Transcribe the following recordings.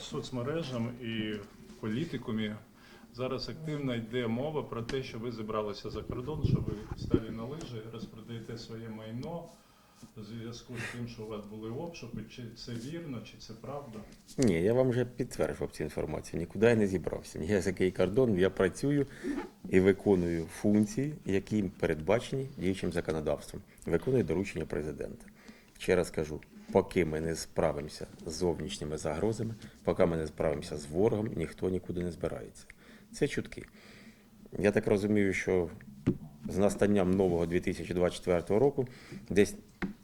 соцмережам і політикумі зараз активно йде мова про те, що ви зібралися за кордон, що ви стали на лижі, розпродаєте своє майно в зв'язку з тим, що у вас були обшуки. Чи це вірно, чи це правда? Ні, я вам вже підтверджував цю інформацію. Нікуди я не зібрався. Ні, я за який кордон, я працюю і виконую функції, які передбачені діючим законодавством. Виконую доручення президента. Ще раз кажу, поки ми не справимося з зовнішніми загрозами, поки ми не справимося з ворогом, ніхто нікуди не збирається. Це чутки. Я так розумію, що з настанням нового 2024 року десь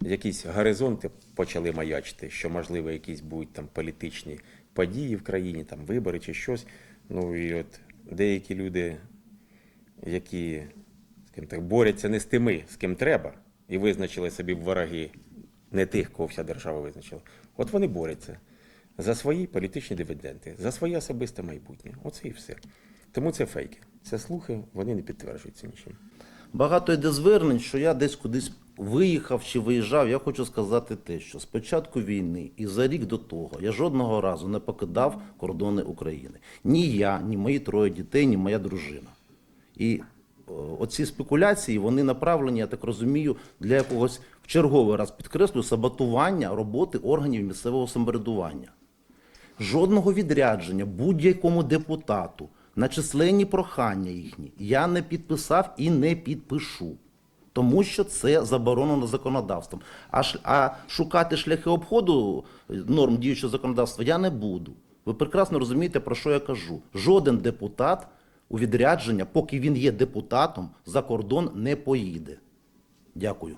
якісь горизонти почали маячити, що можливо якісь будуть там політичні події в країні, там вибори чи щось. Ну і от деякі люди, які так, борються не з тими, з ким треба, і визначили собі вороги не тих, кого вся держава визначила. От вони борються за свої політичні дивіденди, за своє особисте майбутнє. Оце і все. Тому це фейки. Це слухи, вони не підтверджуються нічим. Багато йде звернень, що я десь кудись виїхав чи виїжджав. Я хочу сказати те, що з початку війни і за рік до того я жодного разу не покидав кордони України. Ні я, ні мої троє дітей, ні моя дружина. І оці спекуляції вони направлені, я так розумію, для якогось в черговий раз підкреслю саботування роботи органів місцевого самоврядування жодного відрядження будь-якому депутату на численні прохання їхні я не підписав і не підпишу. Тому що це заборонено законодавством. А, а шукати шляхи обходу е, норм діючого законодавства я не буду. Ви прекрасно розумієте, про що я кажу. Жоден депутат у відрядження, поки він є депутатом, за кордон не поїде. Дякую.